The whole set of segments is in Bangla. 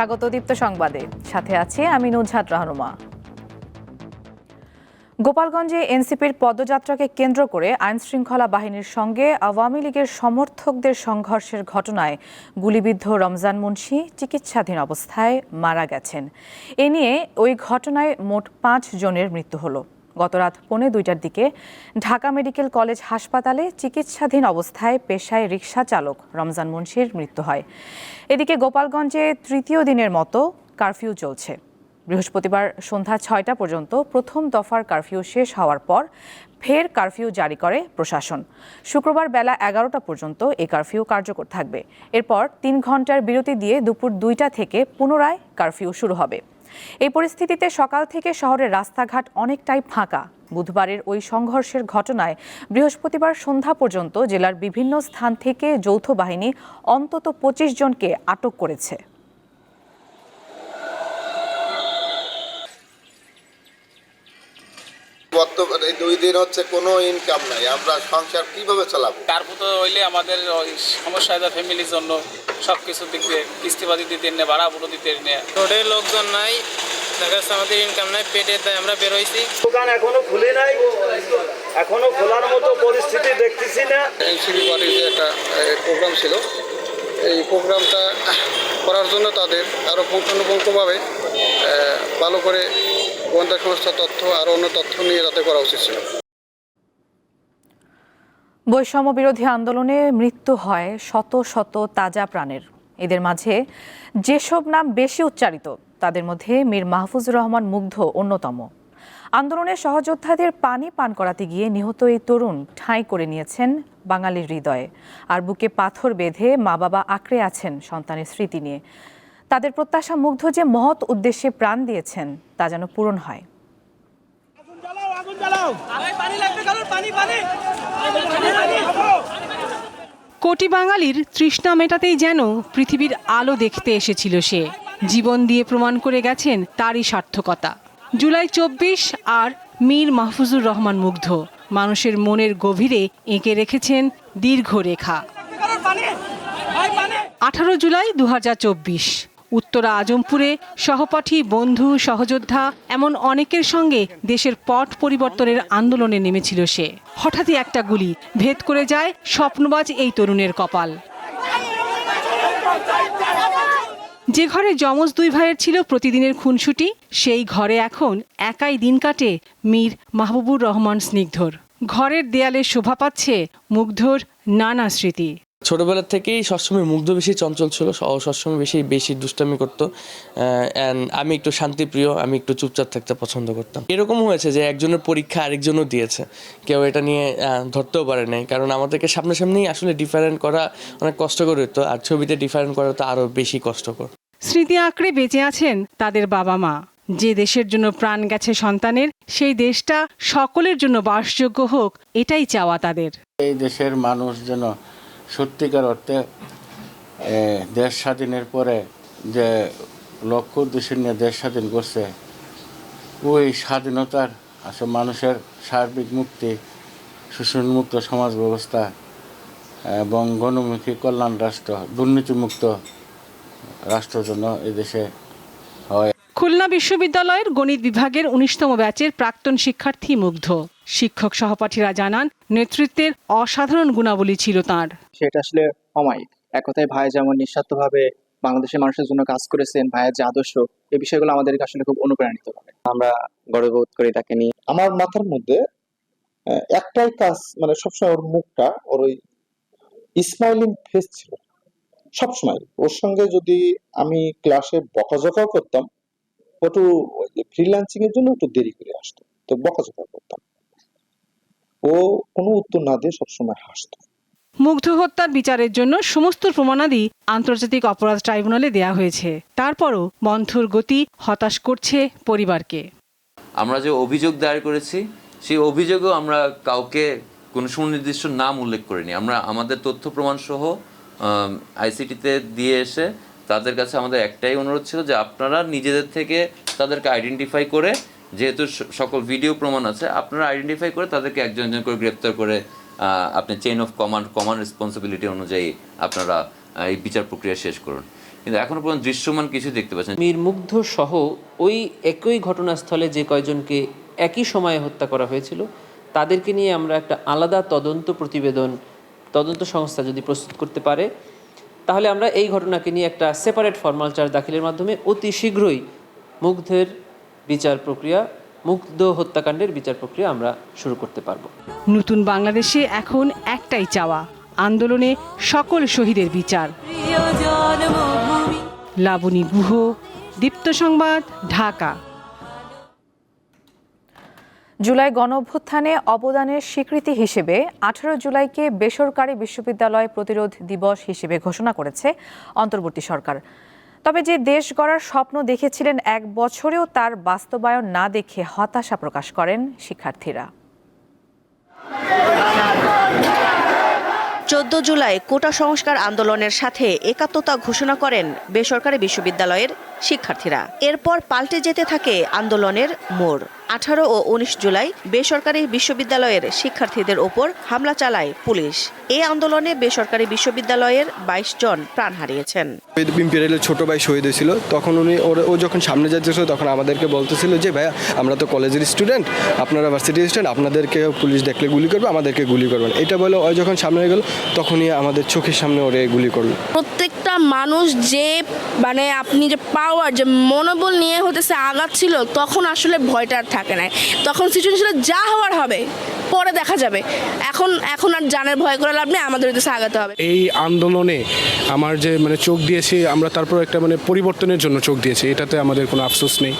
স্বাগত দীপ্ত সংবাদে। সাথে আছে আমি নুজহাত রাহনুমা। গোপালগঞ্জে এনসিপির পদযাত্রাকে কেন্দ্র করে আইন শৃঙ্খলা বাহিনীর সঙ্গে আওয়ামী লীগের সমর্থকদের সংঘর্ষের ঘটনায় গুলিবিদ্ধ রমজান মুন্সি চিকিৎসাধীন অবস্থায় মারা গেছেন। এ নিয়ে ওই ঘটনায় মোট পাঁচ জনের মৃত্যু হলো। গতরাত পৌনে দুইটার দিকে ঢাকা মেডিকেল কলেজ হাসপাতালে চিকিৎসাধীন অবস্থায় পেশায় রিকশা চালক রমজান মুন্সির মৃত্যু হয়। এদিকে গোপালগঞ্জে তৃতীয় দিনের মতো কারফিউ চলছে। বৃহস্পতিবার সন্ধ্যা ছয়টা পর্যন্ত প্রথম দফার কারফিউ শেষ হওয়ার পর ফের কারফিউ জারি করে প্রশাসন। শুক্রবার বেলা এগারোটা পর্যন্ত এই কারফিউ কার্যকর থাকবে। এরপর তিন ঘণ্টার বিরতি দিয়ে দুপুর দুইটা থেকে পুনরায় কারফিউ শুরু হবে। এই পরিস্থিতিতে সকাল থেকে শহরের রাস্তাঘাট অনেকটাই ফাঁকা। বুধবারের ওই সংঘর্ষের ঘটনায় বৃহস্পতিবার সন্ধ্যা পর্যন্ত জেলার বিভিন্ন স্থান থেকে যৌথ বাহিনী অন্তত পঁচিশ জনকে আটক করেছে। বর্তমানে এই দুই দিন হচ্ছে কোনো ইনকাম নাই। আমরা সংসার কীভাবে চালাবো? কার্পুত হইলে আমাদের ওই সমস্যা হয় ফ্যামিলির জন্য সব কিছু দিক দিয়ে কিস্তিবাদি দিতে নে ভাড়া বুড়ো দিতে নে। রোডে লোকজন নাই দেখা যাচ্ছে আমাদের ইনকাম নাই পেটের দায় আমরা বেরোইছি দোকান এখনও খুলে নাই এখনও খোলার মতো পরিস্থিতি দেখতেছি না। এনসিবি পার্টির যে একটা প্রোগ্রাম ছিল এই প্রোগ্রামটা করার জন্য তাদের আরও পুঙ্খানুপুঙ্খভাবে ভালো করে গোয়েন্দা সংস্থার তথ্য আর অন্য তথ্য নিয়ে যাতে করা উচিত ছিল। বৈষম্য বিরোধী আন্দোলনে মৃত্যু হয় শত শত তাজা প্রাণের। এদের মাঝে যেসব নাম বেশি উচ্চারিত, তাদের মধ্যে মীর মাহফুজুর রহমান মুগ্ধ অন্যতম। আন্দোলনের সহযোদ্ধাদের পানি পান করাতে গিয়ে নিহত এই তরুণ ঠাঁই করে নিয়েছেন বাঙালির হৃদয়ে। আর বুকে পাথর বেঁধে মা বাবা আঁকড়ে আছেন সন্তানের স্মৃতি নিয়ে। তাদের প্রত্যাশা মুগ্ধ যে মহৎ উদ্দেশ্যে প্রাণ দিয়েছেন তা যেন পূরণ হয়। কোটি বাঙালির তৃষ্ণা মেটাতেই যেন পৃথিবীর আলো দেখতে এসেছিল সে। জীবন দিয়ে প্রমাণ করে গেছেন তারই সার্থকতা। জুলাই চব্বিশ আর মীর মাহফুজুর রহমান মুগ্ধ। মানুষের মনের গভীরে এঁকে রেখেছেন দীর্ঘ রেখা আঠারো জুলাই দু হাজার চব্বিশ। উত্তরা আজমপুরে সহপাঠী, বন্ধু, সহযোদ্ধা, এমন অনেকের সঙ্গে দেশের পট পরিবর্তনের আন্দোলনে নেমেছিল সে। হঠাৎই একটা গুলি ভেদ করে যায় স্বপ্নবাজ এই তরুণের কপাল। যে ঘরে যমজ দুই ভাইয়ের ছিল প্রতিদিনের খুনসুটি, সেই ঘরে এখন একাই দিন কাটে মীর মাহবুবুর রহমান স্নিগ্ধর। ঘরের দেয়ালে শোভা পাচ্ছে মুগ্ধর নানা স্মৃতি। ছোটবেলা থেকেই সবসময় মুগ্ধ বেশি চঞ্চল ছিল ও সবসময় বেশি বেশি দুষ্টামি করতো। অ্যান্ড আমি একটু শান্তিপ্রিয় আমি একটু চুপচাপ থাকতে পছন্দ করতাম। এরকম হয়েছে যে একজনের পরীক্ষা আরেকজনও দিয়েছে। কেউ এটা নিয়ে ধরতেও পারে নাই। কারণ আমাদেরকে সামনাসামনি আসলে ডিফারেন্ট করা অনেক কষ্টকর হতো আর ছবিতে ডিফারেন্ট করা তো আরও বেশি কষ্টকর। স্মৃতি আঁকড়ে বেঁচে আছেন তাদের বাবা মা। যে দেশের জন্য প্রাণ গেছে সন্তানের সেই দেশটা সকলের জন্য বাসযোগ্য হোক এটাই চাওয়া তাদের। এই দেশের মানুষ যেন সত্যিকার অর্থে দেশ স্বাধীনের পরে যে লক্ষ্য উদ্দেশ্য নিয়ে দেশ স্বাধীন করছে, ওই স্বাধীনতার আসলে মানুষের সার্বিক মুক্তি শোষণমুক্ত সমাজ ব্যবস্থা এবং গণমুখী কল্যাণ রাষ্ট্র, দুর্নীতিমুক্ত রাষ্ট্রের জন্য এদেশে হয়। খুলনা বিশ্ববিদ্যালয়ের গণিত বিভাগের উনিশতম ব্যাচের প্রাক্তন শিক্ষার্থী মুগ্ধ। শিক্ষক সহপাঠীরা জানান নেতৃত্বের অসাধারণ গুণাবলী ছিল তার। সেটা আসলে অমায়িক। এক কথায় ভাই যেমন নিঃস্বার্থভাবে বাংলাদেশের মানুষের জন্য কাজ করেছেন ভাইয়ের যে আদর্শ এই বিষয়গুলো আমাদেরকে আসলে খুব অনুপ্রাণিত করে। আমরা গর্ববোধ করি তাকে নিয়ে। আমার মাথার মধ্যে একটাই কাজ মানে সবসময় ওর মুখটা ওর ওই স্মাইলিং ফেস ছিল। সবসময়। ওর সঙ্গে যদি আমি ক্লাসে বকাঝকাও করতাম একটু ফ্রিল্যান্সিং এর জন্য একটু দেরি করে আসতো তো বকাঝকা করতাম। ও কোনো উত্তর না দিয়ে সবসময় হাসতো। মুগ্ধ হত্যার বিচারের জন্য সমস্ত প্রমাণাদি আন্তর্জাতিক অপরাধ ট্রাইব্যুনালে দেয়া হয়েছে। তারপরও বন্ধুর গতি হতাশ করছে পরিবারকে। আমরা যে অভিযোগ দায়ের করেছি সেই অভিযোগেও আমরা কাউকে কোনো সুনির্দিষ্ট নাম উল্লেখ করিনি। আমরা আমাদের তথ্য প্রমাণ সহ আইসিটিতে দিয়ে এসে তাদের কাছে আমাদের একটাই অনুরোধ ছিল যে আপনারা নিজেদের থেকে তাদেরকে আইডেন্টিফাই করে যেহেতু সকল ভিডিও প্রমাণ আছে, আপনারা আইডেন্টিফাই করে তাদেরকে একজন একজন করে গ্রেপ্তার করে আপনি chain of command command responsibility অনুযায়ী আপনারা এই বিচার প্রক্রিয়া শেষ করুন। কিন্তু এখনও পর্যন্ত দৃশ্যমান কিছু দেখতে পাচ্ছেন। মীর মুগ্ধ সহ ওই একই ঘটনাস্থলে যে কয়জনকে একই সময়ে হত্যা করা হয়েছিল, তাদেরকে নিয়ে আমরা একটা আলাদা তদন্ত প্রতিবেদন, তদন্ত সংস্থা যদি প্রস্তুত করতে পারে, তাহলে আমরা এই ঘটনাকে নিয়ে একটা সেপারেট ফর্মাল চার্জ দাখিলের মাধ্যমে অতি শীঘ্রই মুগ্ধের বিচার প্রক্রিয়া মুগ্ধ হত্যাকাণ্ডের বিচার প্রক্রিয়া আমরা শুরু করতে পারব। নতুন বাংলাদেশে এখন একটাই চাওয়া আন্দোলনে সকল শহীদের বিচার। লাবণী গুহ দীপ্ত সংবাদ ঢাকা। জুলাই গণঅভ্যুত্থানে অবদানের স্বীকৃতি হিসেবে আঠারো জুলাইকে বেসরকারি বিশ্ববিদ্যালয় প্রতিরোধ দিবস হিসেবে ঘোষণা করেছে অন্তর্বর্তী সরকার। তবে যে দেশ গড়ার স্বপ্ন দেখেছিলেন এক বছরেও তার বাস্তবায়ন না দেখে হতাশা প্রকাশ করেন শিক্ষার্থীরা। চোদ্দ জুলাই কোটা সংস্কার আন্দোলনের সাথে একাত্মতা ঘোষণা করেন বেসরকারি বিশ্ববিদ্যালয়ের শিক্ষার্থীরা। এরপর পাল্টে যেতে থাকে আন্দোলনের মোড়। আঠারো ও উনিশ জুলাই বেসরকারি বিশ্ববিদ্যালয়ের শিক্ষার্থীদের ওপর হামলা চালায় পুলিশ। এই আন্দোলনে বেসরকারি বিশ্ববিদ্যালয়ের বাইশ জন প্রাণ হারিয়েছেন। ইম্পেরিয়ালের ছোট ভাই শহীদ হয়েছিল। তখন উনি ওর- ও যখন সামনে যাচ্ছিল তখন আমাদেরকে বলতেছিল যে ভাইয়া আমরা তো কলেজের স্টুডেন্ট আপনারা ভার্সিটির স্টুডেন্ট আপনাদেরকে পুলিশ দেখলে গুলি করবে আমাদেরকে গুলি করবেন। এটা বলে ও যখন সামনে গেল তখনই আমাদের চোখের সামনে ওরে গুলি করল। প্রত্যেকটা মানুষ যে মানে আপনি যে পাওয়ার যে মনোবল নিয়ে হতেছে আগাচ্ছিল তখন আসলে ভয়টা আর থাকে না তখন সিচুয়েশনে যা হওয়ার হবে পরে দেখা যাবে। এখন এখন আর জানের ভয় করে লাভ নেই আমাদের হইতেছে আগাতে হবে। এই আন্দোলনে আমার যে মানে চোখ দিয়েছি আমরা তারপর একটা মানে পরিবর্তনের জন্য চোখ দিয়েছি এটাতে আমাদের কোনো আফসোস নেই।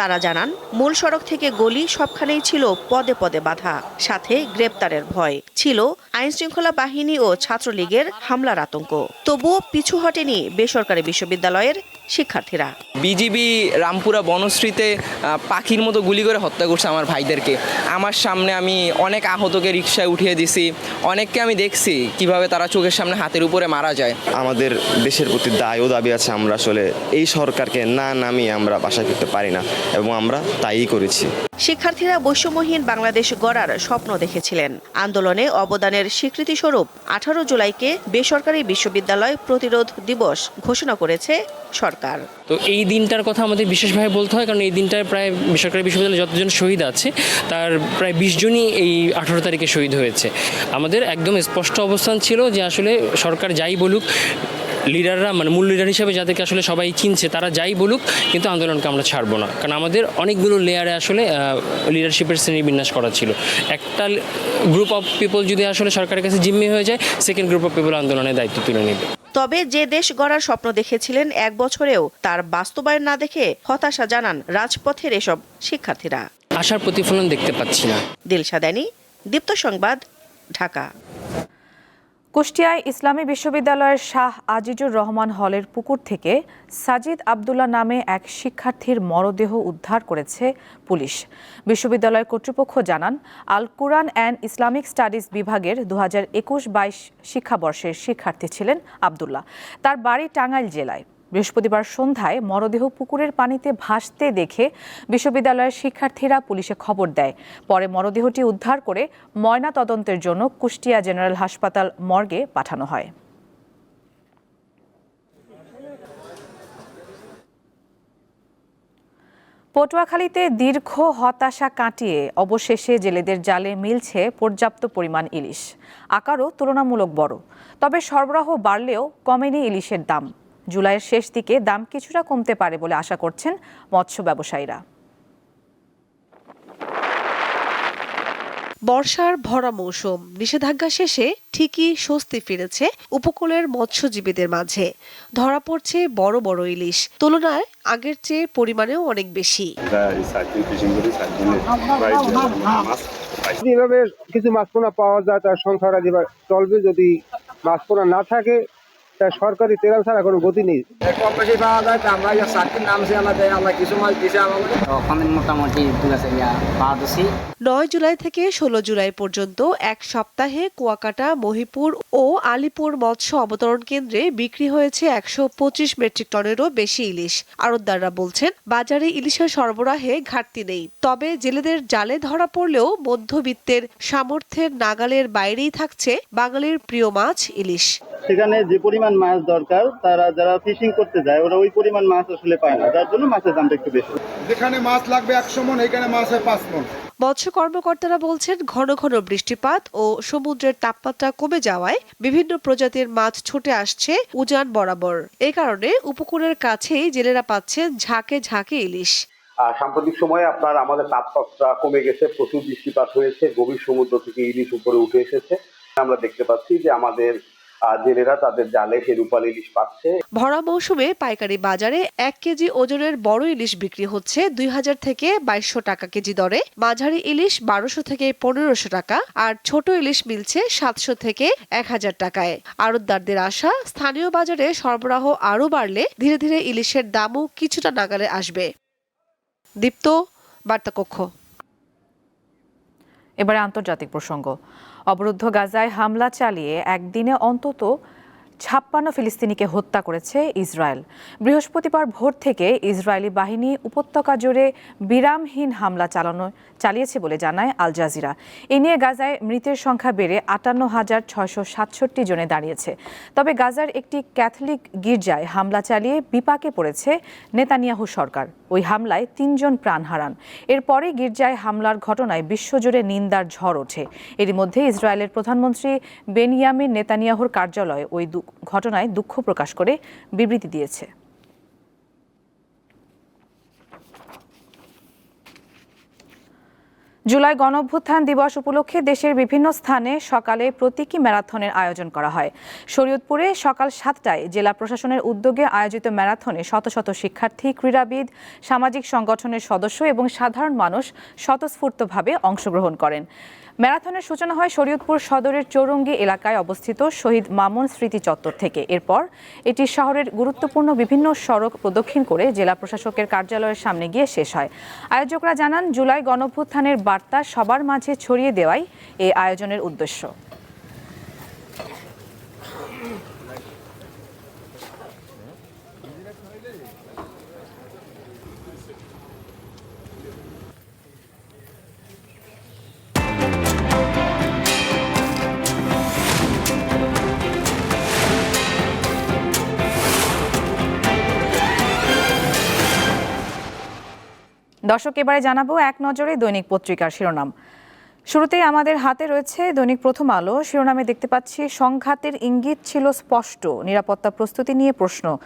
তারা জানান মূল সড়ক থেকে গলি সবখানেই ছিল পদে পদে বাধা সাথে গ্রেপ্তারের ভয়। ছিল আইনশৃঙ্খলা বাহিনী ও ছাত্রলীগের হামলার আতঙ্ক। তবুও পিছু হটেনি বেসরকারি বিশ্ববিদ্যালয়ের শিক্ষার্থীরা। বিজিবি রামপুরা বনশ্রীতে পাখির মতো গুলি করে হত্যা করছে আমার ভাইদেরকে। আমার সামনে আমি অনেক আহতকে রিক্সায় উঠিয়ে দিছি। অনেককে আমি দেখছি কীভাবে তারা চোখের সামনে হাতের উপরে মারা যায়। আমাদের দেশের প্রতি দায় ও দাবি আছে আমরা আসলে এই সরকারকে না নামিয়ে আমরা বাসা করতে পারি না এবং আমরা তাই করেছি। শিক্ষার্থীরা বৈষম্যহীন বাংলাদেশ গড়ার স্বপ্ন দেখেছিলেন। আন্দোলনে অবদানের স্বীকৃতিস্বরূপ আঠারো জুলাইকে বেসরকারি বিশ্ববিদ্যালয় প্রতিরোধ দিবস ঘোষণা করেছে সরকার। তো এই দিনটার কথা আমাদের বিশেষভাবে বলতে হয়, কারণ এই দিনটায় প্রায় বেসরকারি বিশ্ববিদ্যালয়ে যতজন শহীদ আছে, তার প্রায় বিশ জনই এই আঠারো তারিখে শহীদ হয়েছে। আমাদের একদম স্পষ্ট অবস্থান ছিল যে আসলে সরকার যাই বলুক লিডাররা মানে মূল লিডার হিসেবে যাদেরকে আসলে সবাই চিনছে, তারা যাই বলুক, কিন্তু আন্দোলনকে আমরা ছাড়বো না। কারণ আমাদের অনেকগুলো লেয়ারে আসলে লিডারশিপের শ্রেণি বিন্যাস করা ছিল। একটা গ্রুপ অফ পিপল যদি আসলে সরকারের কাছে জিম্মি হয়ে যায় সেকেন্ড গ্রুপ অফ পিপল আন্দোলনের দায়িত্ব তুলে নেবে। তবে যে দেশ গড়ার স্বপ্ন দেখেছিলেন এক বছরেও তার বাস্তবায়ন না দেখে হতাশা জানান রাজপথের এসব শিক্ষার্থীরা। আশার প্রতিফলন দেখতে পাচ্ছি না। দিলশাদানি দীপ্ত সংবাদ ঢাকা। কুষ্টিয়ায় ইসলামী বিশ্ববিদ্যালয়ের শাহ আজিজুর রহমান হলের পুকুর থেকে সাজিদ আবদুল্লাহ নামে এক শিক্ষার্থীর মরদেহ উদ্ধার করেছে পুলিশ। বিশ্ববিদ্যালয় কর্তৃপক্ষ জানান, আল কুরআন অ্যান্ড ইসলামিক স্টাডিজ বিভাগের দু হাজার একুশ বাইশ শিক্ষাবর্ষের শিক্ষার্থী ছিলেন আবদুল্লাহ। তার বাড়ি টাঙ্গাইল জেলায়। বৃহস্পতিবার সন্ধ্যায় মরদেহ পুকুরের পানিতে ভাসতে দেখে বিশ্ববিদ্যালয়ের শিক্ষার্থীরা পুলিশে খবর দেয়। পরে মরদেহটি উদ্ধার করে ময়না তদন্তের জন্য কুষ্টিয়া জেনারেল হাসপাতাল মর্গে পাঠানো হয়। পটুয়াখালীতে দীর্ঘ হতাশা কাটিয়ে অবশেষে জেলেদের জালে মিলছে পর্যাপ্ত পরিমাণ ইলিশ। আকারও তুলনামূলক বড়। তবে সরবরাহ বাড়লেও কমেনি ইলিশের দাম। জুলাইয়ের শেষ দিকে দাম কিছুটা কমতে পারে বলে আশা করছেন মৎস্য ব্যবসায়ীরা। বর্ষার ভরা মৌসুম নিষেধাজ্ঞা শেষে ঠিকই স্বস্তি ফিরেছে উপকূলের মৎস্যজীবীদের মাঝে। ধরা পড়ছে বড় বড় ইলিশ তুলনায় আগের চেয়ে পরিমাণেও অনেক বেশি। যেভাবে কিছু মাছ পোনা পাওয়া যায় তার সংসার যেভাবে চলবে যদি মাছ পোনা না থাকে তা সরকারি তেরাল ছাড়া কোনো গতি নেই। কম বেশি পাওয়া যায় তা আমরা চাকরির নামছি আমাদের আমরা কিছু মাছ দিছে আমাদের। মোটামুটি দু আছে পাওয়া দিছি নয় জুলাই থেকে ষোলো জুলাই পর্যন্ত এক সপ্তাহে কুয়াকাটা মহিপুর ও আলিপুর মৎস্য অবতরণ কেন্দ্রে বিক্রি হয়েছে একশো পঁচিশ মেট্রিক টনেরও বেশি ইলিশ। আড়তদাররা বলছেন বাজারে ইলিশের সরবরাহে ঘাটতি নেই। তবে জেলেদের জালে ধরা পড়লেও মধ্যবিত্তের সামর্থ্যের নাগালের বাইরেই থাকছে বাঙালির প্রিয় মাছ ইলিশ। সেখানে যে পরিমাণ মাছ দরকার তারা যারা ফিশিং করতে যায় ওরা ওই পরিমাণ মাছ আসলে পায় না। যার জন্য মাছের দামটা একটু বেশি। যেখানে মাছ লাগবে একশো মন এখানে মাছ হয় পাঁচ মন। মৎস্য কর্মকর্তারা বলছেন, ঘন ঘন বৃষ্টিপাত ও সমুদ্রের তাপমাত্রা কমে যাওয়ায় বিভিন্ন প্রজাতির মাছ ছুটে আসছে উজান বরাবর। এই কারণে উপকূলের কাছেই জেলেরা পাচ্ছেন ঝাঁকে ঝাঁকে ইলিশ। সাম্প্রতিক সময়ে আপনার আমাদের তাপমাত্রা কমে গেছে, প্রচুর বৃষ্টিপাত হয়েছে, গভীর সমুদ্র থেকে ইলিশ উপরে উঠে এসেছে। আমরা দেখতে পাচ্ছি যে আমাদের জেলেরা তাদের জালে সে রূপাল ইলিশ পাচ্ছে। ভরা মৌসুমে পাইকারি বাজারে এক কেজি ওজনের বড় ইলিশ বিক্রি হচ্ছে দুই হাজার থেকে বাইশশো টাকা কেজি দরে। মাঝারি ইলিশ বারোশো থেকে পনেরোশো টাকা আর ছোট ইলিশ মিলছে সাতশো থেকে এক হাজার টাকায়। আড়তদারদের আশা স্থানীয় বাজারে সরবরাহ আরও বাড়লে ধীরে ধীরে ইলিশের দামও কিছুটা নাগালে আসবে। দীপ্ত বার্তাকক্ষ। এবারে আন্তর্জাতিক প্রসঙ্গ। অবরুদ্ধ গাজায় হামলা চালিয়ে একদিনে অন্তত ছাপ্পান্ন ফিলিস্তিনিকে হত্যা করেছে ইসরায়েল। বৃহস্পতিবার ভোর থেকে ইসরায়েলি বাহিনী উপত্যকা জুড়ে বিরামহীন হামলা চালানো, চালিয়েছে বলে জানায় আল জাজিরা। এ নিয়ে গাজায় মৃতের সংখ্যা বেড়ে আটান্ন হাজার ছয়শো সাতষট্টি জনে দাঁড়িয়েছে। তবে গাজার একটি ক্যাথলিক গির্জায় হামলা চালিয়ে বিপাকে পড়েছে নেতানিয়াহু সরকার। ওই হামলায় তিনজন প্রাণ হারান। এরপরে গির্জায় হামলার ঘটনায় বিশ্বজুড়ে নিন্দার ঝড় ওঠে। এরই মধ্যে ইসরায়েলের প্রধানমন্ত্রী বেনিয়ামিন নেতানিয়াহুর কার্যালয় ওই ঘটনায় দুঃখ প্রকাশ করে বিবৃতি দিয়েছে। জুলাই গণঅভ্যুত্থান দিবস উপলক্ষে দেশের বিভিন্ন স্থানে সকালে প্রতীকী ম্যারাথনের আয়োজন করা হয়। শরীয়তপুরে সকাল সাতটায় জেলা প্রশাসনের উদ্যোগে আয়োজিত ম্যারাথনে শত শত শিক্ষার্থী, ক্রীড়াবিদ, সামাজিক সংগঠনের সদস্য এবং সাধারণ মানুষ স্বতঃস্ফূর্তভাবে অংশগ্রহণ করেন। ম্যারাথনের সূচনা হয় শরীয়তপুর সদরের চৌরঙ্গি এলাকায় অবস্থিত শহীদ মামুন স্মৃতি চত্বর থেকে। এরপর এটি শহরের গুরুত্বপূর্ণ বিভিন্ন সড়ক প্রদক্ষিণ করে জেলা প্রশাসকের কার্যালয়ের সামনে গিয়ে শেষ হয়। আয়োজকরা জানান, জুলাই গণঅভ্যুত্থানের বার্তা সবার মাঝে ছড়িয়ে দেওয়াই এই আয়োজনের উদ্দেশ্য। দর্শক, এবারে জানাব এক নজরে দৈনিক পত্রিকার শিরোনাম। শুরুতেই আমাদের হাতে রয়েছে দৈনিক প্রথম আলো। শিরোনামে দেখতে পাচ্ছি, সংঘাতের ইঙ্গিত ছিল স্পষ্ট, নিরাপত্তা প্রস্তুতি নিয়ে প্রশ্ন।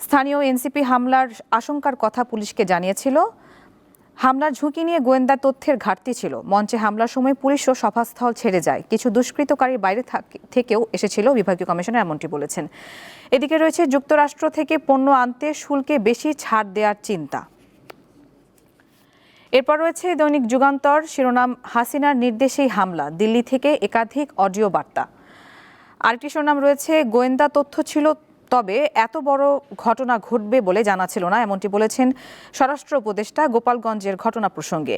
স্থানীয় এনসিপি হামলার আশঙ্কার কথা পুলিশকে জানিয়েছিল। হামলার ঝুঁকি নিয়ে গোয়েন্দা তথ্যের ঘাটতি ছিল। মঞ্চে হামলার সময় পুলিশও সভাস্থল ছেড়ে যায়। কিছু দুষ্কৃতকারী বাইরে থাক- থেকেও এসেছিল, বিভাগীয় কমিশনার এমনটি বলেছেন। এদিকে রয়েছে, যুক্তরাষ্ট্র থেকে পণ্য আনতে শুল্কে বেশি ছাড় দেওয়ার চিন্তা। এরপর রয়েছে দৈনিক যুগান্তর, শিরোনাম হাসিনার নির্দেশেই হামলা, দিল্লি থেকে একাধিক অডিও বার্তা। আরেকটি শিরোনাম রয়েছে, গোয়েন্দা তথ্য ছিল, তবে এত বড় ঘটনা ঘটবে বলে জানা ছিল না, এমনটি বলেছেন স্বরাষ্ট্র উপদেষ্টা গোপালগঞ্জের ঘটনা প্রসঙ্গে।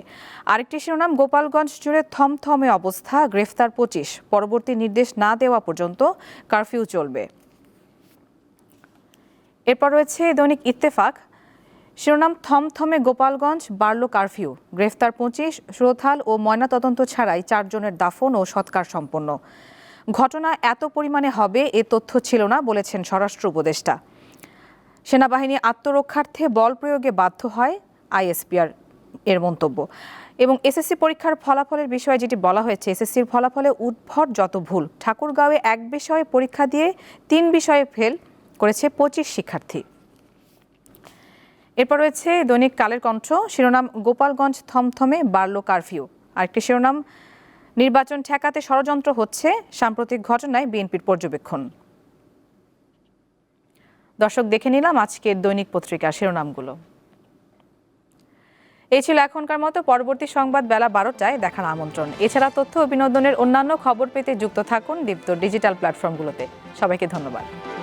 আরেকটি শিরোনাম, গোপালগঞ্জ জুড়ে থমথমে অবস্থা, গ্রেফতার পঁচিশ, পরবর্তী নির্দেশ না দেওয়া পর্যন্ত কারফিউ চলবে। এরপর রয়েছে দৈনিক ইত্তেফাক শিরোনাম থমথমে গোপালগঞ্জ, বাড়ল কারফিউ। গ্রেফতার পঁচিশ শ্রোথাল ও ময়নাতদন্ত ছাড়াই চারজনের দাফন ও সৎকার সম্পন্ন। ঘটনা এত পরিমাণে হবে, এ তথ্য ছিল না, বলেছেন স্বরাষ্ট্র উপদেষ্টা। সেনাবাহিনী আত্মরক্ষার্থে বল প্রয়োগে বাধ্য হয় আইএসপিআর এর মন্তব্য। এবং এসএসসি পরীক্ষার ফলাফলের বিষয়ে যেটি বলা হয়েছে, এসএসসির ফলাফলে উদ্ভট যত ভুল। ঠাকুরগাঁওয়ে এক বিষয়ে পরীক্ষা দিয়ে তিন বিষয়ে ফেল করেছে পঁচিশ শিক্ষার্থী। এরপর রয়েছে দৈনিক কালের কণ্ঠ, শিরোনাম গোপালগঞ্জ থমথমে বাড়ল কারফিউ। আরেকটি শিরোনাম, নির্বাচন ঠেকাতে ষড়যন্ত্র হচ্ছে, সাম্প্রতিক ঘটনায় বিএনপির পর্যবেক্ষণ। দর্শক দেখে নিলাম আজকের দৈনিক পত্রিকার শিরোনামগুলো। এই ছিল এখনকার মতো, পরবর্তী সংবাদ বেলা বারোটায় দেখার আমন্ত্রণ। এছাড়া তথ্য ও বিনোদনের অন্যান্য খবর পেতে যুক্ত থাকুন দীপ্ত ডিজিটাল প্ল্যাটফর্মগুলোতে। সবাইকে ধন্যবাদ।